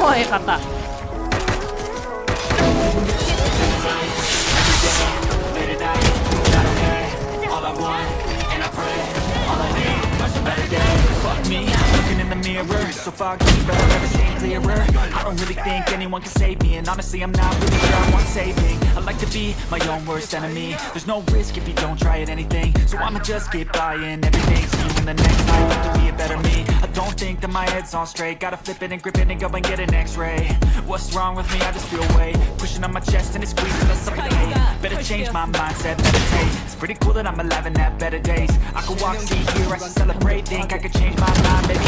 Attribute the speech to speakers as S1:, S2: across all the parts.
S1: 어얘 갔다
S2: So foggy but I've never seen clearer. I don't really think anyone can save me And honestly I'm not really sure I want saving. I like to be my own worst enemy. There's no risk if you don't try at anything. So I'ma just keep buying everything. See you in the next life have to be a better me. I don't think that my head's on straight. Gotta flip it and grip it and go and get an x-ray. What's wrong with me? I just feel weight Pushing on my chest and it's squeezing the suffocate Better change my mindset, meditate It's pretty cool that I'm alive and have better days. I could walk, see, hear, I can celebrate. Think I could change my mind, maybe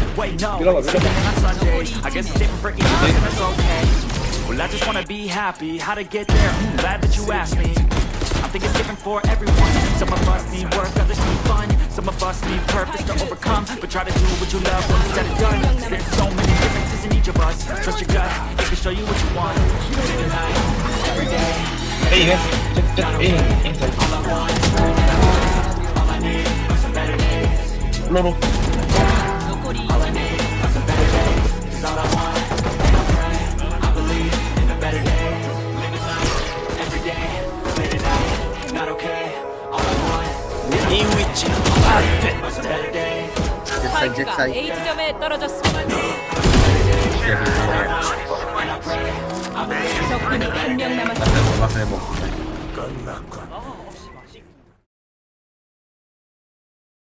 S2: Wait, no. Well, I just wanna be happy. How to get there? Hmm, glad that you asked me. I think it's different for everyone. Some of us need work, others need fun. Some of us need purpose to overcome. But try to do what you love when it's done. There's so many differences in each of us. Trust your gut, it can show you what you want. Every day. Hey, guys. All I want, all I need, some better
S3: days. 이 위치 A 지점에 떨어졌습니다. 적군이 한 명 남았습니다.
S4: 맛을 먹고